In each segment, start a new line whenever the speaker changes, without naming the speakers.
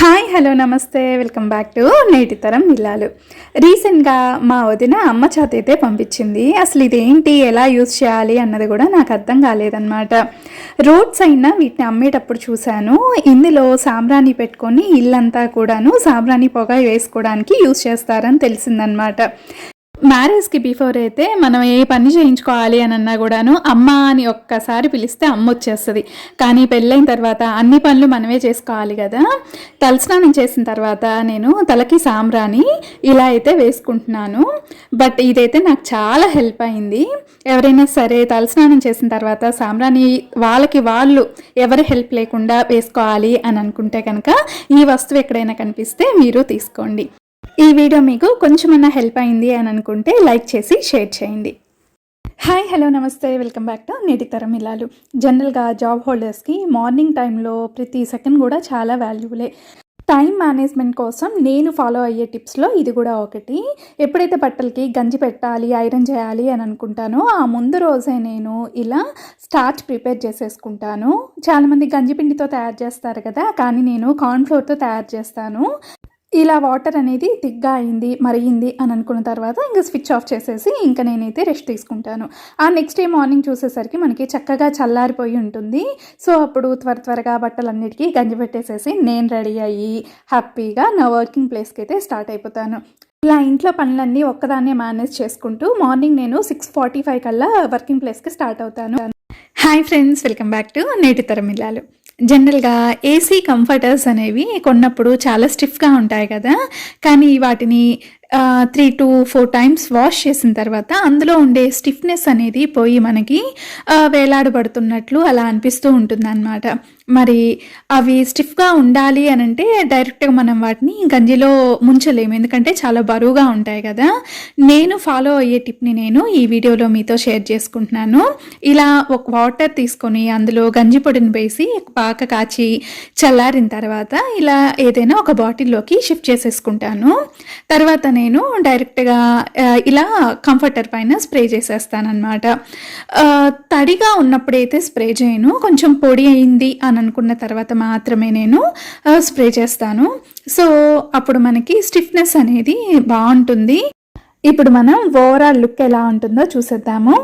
Hi hello నమస్తే welcome back to నేటి తరం ఇల్లాలు రీసెంట్గా మా వదిన అమ్మ చేత అయితే పంపించింది అసలు ఇదేంటి ఎలా యూజ్ చేయాలి అన్నది కూడా నాకు అర్థం కాలేదన్నమాట రోడ్స్ అయినా వీటిని అమ్మేటప్పుడు చూశాను ఇందులో సాంబ్రాణి పెట్టుకొని ఇల్లంతా కూడాను సాంబ్రాణి పొగ వేసుకోవడానికి యూజ్ చేస్తారని తెలిసిందనమాట మ్యారేజ్కి బిఫోర్ అయితే మనం ఏ పని చేయించుకోవాలి అని అన్నా కూడాను అమ్మ అని ఒక్కసారి పిలిస్తే అమ్మ వచ్చేస్తుంది. కానీ పెళ్ళైన తర్వాత అన్ని పనులు మనమే చేసుకోవాలి కదా. తలస్నానం చేసిన తర్వాత నేను తలకి సాంబ్రాని ఇలా అయితే వేసుకుంటున్నాను. బట్ ఇదైతే నాకు చాలా హెల్ప్ అయింది. ఎవరైనా సరే తలస్నానం చేసిన తర్వాత సాంబ్రాని వాళ్ళకి వాళ్ళు ఎవరి హెల్ప్ లేకుండా వేసుకోవాలి అని అనుకుంటే కనుక ఈ వస్తువు ఎక్కడైనా కనిపిస్తే మీరు తీసుకోండి. ఈ వీడియో మీకు కొంచెమన్నా హెల్ప్ అయింది అని అనుకుంటే లైక్ చేసి షేర్ చేయండి. హాయ్ హలో నమస్తే. వెల్కమ్ బ్యాక్ టు నేటి తరం ఇల్లాలు. జనరల్గా జాబ్ హోల్డర్స్కి మార్నింగ్ టైంలో ప్రతి సెకండ్ కూడా చాలా వాల్యుబులే. టైం మేనేజ్మెంట్ కోసం నేను ఫాలో అయ్యే టిప్స్లో ఇది కూడా ఒకటి. ఎప్పుడైతే బట్టలకి గంజి పెట్టాలి ఐరన్ చేయాలి అని అనుకుంటానో ఆ ముందు రోజే నేను ఇలా స్టార్చ్ ప్రిపేర్ చేసేసుకుంటాను. చాలామంది గంజి పిండితో తయారు చేస్తారు కదా కానీ నేను కార్న్ఫ్లోర్తో తయారు చేస్తాను. ఇలా వాటర్ అనేది తిగ్గా అయింది మరిగింది అని అనుకున్న తర్వాత ఇంకా స్విచ్ ఆఫ్ చేసేసి ఇంకా నేనైతే రెస్ట్ తీసుకుంటాను. ఆ నెక్స్ట్ డే మార్నింగ్ చూసేసరికి మనకి చక్కగా చల్లారిపోయి ఉంటుంది. సో అప్పుడు త్వర త్వరగా బట్టలన్నిటికీ గంజి పెట్టేసేసి నేను రెడీ అయ్యి హ్యాపీగా నా వర్కింగ్ ప్లేస్కి అయితే స్టార్ట్ అయిపోతాను. ఇలా ఇంట్లో పనులన్నీ ఒక్కదాన్నే మేనేజ్ చేసుకుంటూ మార్నింగ్ నేను సిక్స్ ఫార్టీ ఫైవ్ కల్లా వర్కింగ్ ప్లేస్కి స్టార్ట్ అవుతాను. Hi friends welcome back to నేటి తరం ఇల్లాలు. జనరల్గా ఏసీ కంఫర్టర్స్ అనేవి కొన్నప్పుడు చాలా స్టిఫ్గా ఉంటాయి కదా. కానీ వాటిని three to four times wash చేసిన తర్వాత అందులో ఉండే స్టిఫ్నెస్ అనేది పోయి మనకి వేలాడబడుతున్నట్లు అలా అనిపిస్తూ ఉంటుందన్నమాట. మరి అవి స్టిఫ్గా ఉండాలి అని అంటే డైరెక్ట్గా మనం వాటిని గంజిలో ముంచలేము. ఎందుకంటే చాలా బరువుగా ఉంటాయి కదా. నేను ఫాలో అయ్యే టిప్ని నేను ఈ వీడియోలో మీతో షేర్ చేసుకుంటున్నాను. ఇలా ఒక వాటర్ తీసుకొని అందులో గంజి పొడిని వేసి పాక కాచి చల్లారిన తర్వాత ఇలా ఏదైనా ఒక బాటిల్లోకి షిఫ్ట్ చేసేసుకుంటాను. తర్వాత నేను డైరెక్ట్గా ఇలా కంఫర్టర్ పైన స్ప్రే చేసేస్తాను అనమాట తడిగా ఉన్నప్పుడైతే స్ప్రే చేయను. కొంచెం పొడి అయింది అని అనుకున్న తర్వాత మాత్రమే నేను స్ప్రే చేస్తాను. సో అప్పుడు మనకి స్టిఫ్నెస్ అనేది బాగుంటుంది. ఇప్పుడు మనం ఓవరాల్ లుక్ ఎలా ఉంటుందో చూసేద్దాము.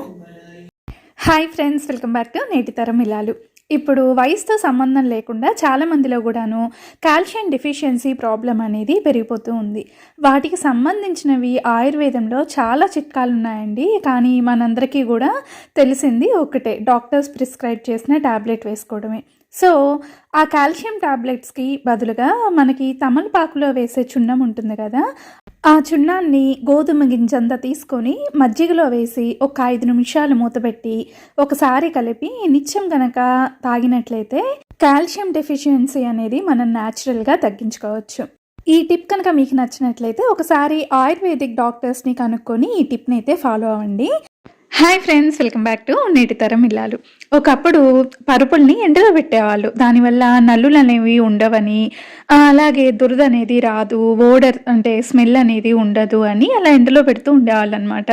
Hi friends welcome back to నేటి తరం ఇలాలు. ఇప్పుడు వయసుతో సంబంధం లేకుండా చాలా మందిలో కూడాను కాల్షియం డిఫిషియన్సీ ప్రాబ్లం అనేది పెరిగిపోతూ ఉంది. వాటికి సంబంధించినవి ఆయుర్వేదంలో చాలా చిట్కాలు ఉన్నాయండి. కానీ మనందరికీ కూడా తెలిసింది ఒకటే డాక్టర్స్ ప్రిస్క్రైబ్ చేసిన ట్యాబ్లెట్ వేసుకోవడమే. సో ఆ కాల్షియం టాబ్లెట్స్కి బదులుగా మనకి తమలపాకులో వేసే చున్నం ఉంటుంది కదా ఆ చున్నాన్ని గోధుమ గింజంత తీసుకొని మజ్జిగలో వేసి ఒక ఐదు నిమిషాలు మూతపెట్టి ఒకసారి కలిపి నిత్యం గనక తాగినట్లయితే కాల్షియం డెఫిషియన్సీ అనేది మనం న్యాచురల్గా తగ్గించుకోవచ్చు. ఈ టిప్ కనుక మీకు నచ్చినట్లయితే ఒకసారి ఆయుర్వేదిక్ డాక్టర్స్ని కనుక్కొని ఈ టిప్ని అయితే ఫాలో అవ్వండి. Hi friends welcome back to నేటి తరం ఇల్లాలు. ఒకప్పుడు పరుపుల్ని ఎండలో పెట్టేవాళ్ళు. దానివల్ల నల్లులు అనేవి ఉండవని అలాగే దురద అనేది రాదు ఓడర్ అంటే స్మెల్ అనేది ఉండదు అని అలా ఎండలో పెడుతూ ఉండేవాళ్ళు అనమాట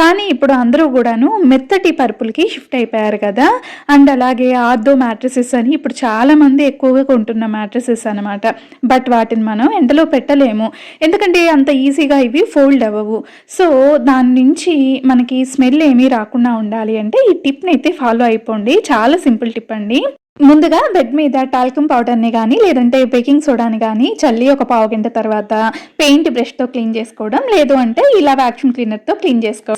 కానీ ఇప్పుడు అందరూ కూడాను మెత్తటి పరుపులకి షిఫ్ట్ అయిపోయారు కదా. అండ్ అలాగే ఆర్దో మ్యాట్రసెస్ అని ఇప్పుడు చాలామంది ఎక్కువగా కొంటున్న మ్యాట్రసెస్ అనమాట. బట్ వాటిని మనం ఎండలో పెట్టలేము. ఎందుకంటే అంత ఈజీగా ఇవి ఫోల్డ్ అవ్వవు. సో దాని నుంచి మనకి స్మెల్ ఏమీ రాకుండా ఉండాలి అంటే ఈ టిప్ని అయితే ఫాలో అయిపోండి. చాలా సింపుల్ టిప్ అండి. ముందుగా బెడ్ మీద టాల్కమ్ పౌడర్ని కానీ లేదంటే బేకింగ్ సోడాని కానీ చల్లి ఒక పావు గంట తర్వాత పెయింట్ బ్రష్తో క్లీన్ చేసుకోవడం. లేదు అంటే ఇలా వ్యాక్యూమ్ క్లీనర్తో క్లీన్ చేసుకోవడం